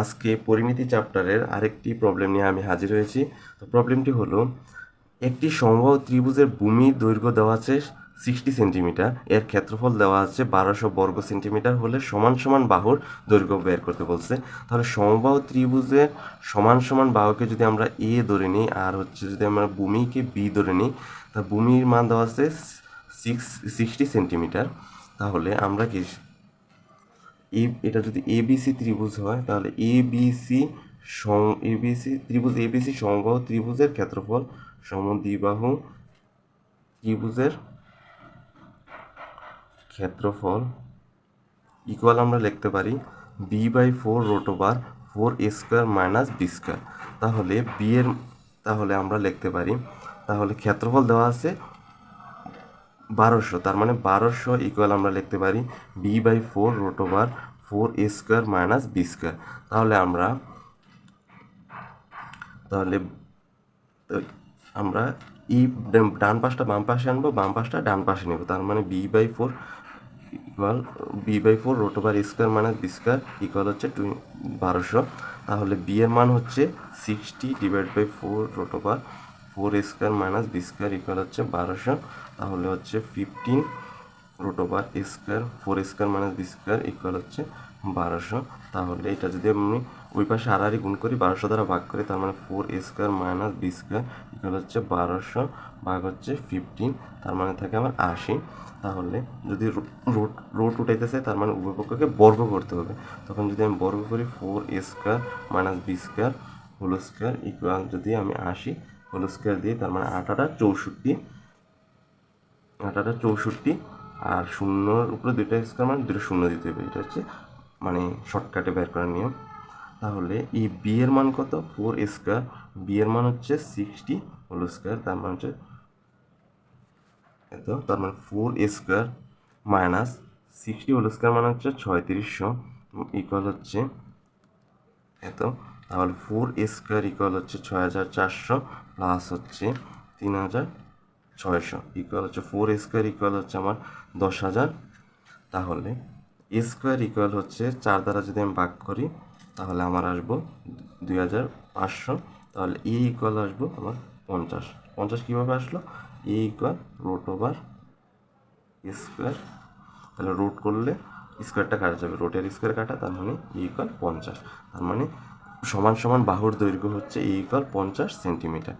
আজকে পরিমিতি চ্যাপ্টারের আরেকটি প্রবলেম নিয়ে আমি হাজির হয়েছি। তো প্রবলেমটি হলো, একটি সমবাহু ত্রিভুজের ভূমির দৈর্ঘ্য দেওয়া আছে সিক্সটি সেন্টিমিটার এর ক্ষেত্রফল দেওয়া আছে বারোশো বর্গ সেন্টিমিটার হলে সমান সমান বাহুর দৈর্ঘ্য বের করতে বলছে। তাহলে সমবাহু ত্রিভুজের সমান সমান বাহুকে যদি আমরা এ ধরে নিই আর হচ্ছে যদি আমরা ভূমিকে বি ধরে নিই, তা ভূমির মান দেওয়া আছে সিক্স সিক্সটি সেন্টিমিটার তাহলে আমরা কি এ এটা যদি এবিসি ত্রিভুজ হয়, তাহলে এবিসি সং এবিসি ত্রিভুজ এবিসি সমবাহু ত্রিভুজের ক্ষেত্রফল সমদ্বিবাহু ত্রিভুজের ক্ষেত্রফল ইকুয়াল আমরা লিখতে পারি B by four root over four A square minus B square তাহলে বি এর, তাহলে আমরা লিখতে পারি, তাহলে ক্ষেত্রফল দেওয়া আছে বারোশো, তার মানে বারোশো ইকুয়াল আমরা লিখতে পারি B by four root over four A square minus B square তাহলে আমরা তাহলে, আমরা ই ডান পাশটা বাম পাশে আনব, বাম পাশটা ডান পাশে নেব, তার মানে B by four equal B by four root over square minus B square equal হচ্ছে টু, বারোশো। তাহলে বি এর মান হচ্ছে sixty divide by four root over four square minus B square equal হচ্ছে বারোশো। তাহলে হচ্ছে fifteen root over square four square minus B square equal হচ্ছে বারোশো। তাহলে এটা যদি আমি ওই পাশে আড়াআড়ি গুণ করি, বারোশো দ্বারা ভাগ করি, তার মানে four square minus B square equal হচ্ছে বারোশো ভাগ হচ্ছে ফিফটিন তার মানে থাকে আমার আশি। তাহলে যদি রুট রুট উঠাইতেছে, তার মানে উভয় পক্ষকে বর্গ করতে হবে। তখন যদি আমি বর্গ করি four square minus B square whole square equal যদি আমি আশি হোল স্কোয়ার দিই তার মানে আটাটা চৌষট্টি আটাটা চৌষট্টি, আর শূন্যর উপরে দুইটা স্কোয়ার মানে দুটো শূন্য দিতে হবে। এটা হচ্ছে মানে শর্টকাটে বের করার নিয়ম। তাহলে এই বি এর মান কত? ফোর স্কোয়ার বি এর মান হচ্ছে সিক্সটি হোল স্কোয়ার তার মানে হচ্ছে এত, তার মানে four square minus sixty whole square মানে হচ্ছে ছয়ত্রিশশো ইকুয়াল হচ্ছে এত। তাহলে ফোর স্কোয়ার ইকুয়াল হচ্ছে ছয় হাজার চারশো প্লাস হচ্ছে তিন হাজার ছয়শো। ইকুয়াল হচ্ছে ফোর স্কোয়ার ইকুয়াল হচ্ছে আমার দশ হাজার। তাহলে এ স্কোয়ার ইকুয়াল হচ্ছে চার দ্বারা যদি আমি ভাগ করি, তাহলে আমার আসব দুই হাজার পাঁচশো। তাহলে এ ইকুয়াল আসব আমার পঞ্চাশ। পঞ্চাশ কীভাবে আসলো? A equal root over square তাহলে রোট করলে স্কোয়ারটা কাটা যাবে। রোটের স্কোয়ার কাটা, তার মানে এ ইকুয়াল পঞ্চাশ। তার মানে সমান সমান বাহুর দৈর্ঘ্য হচ্ছে এই ইকুয়াল পঞ্চাশ সেন্টিমিটার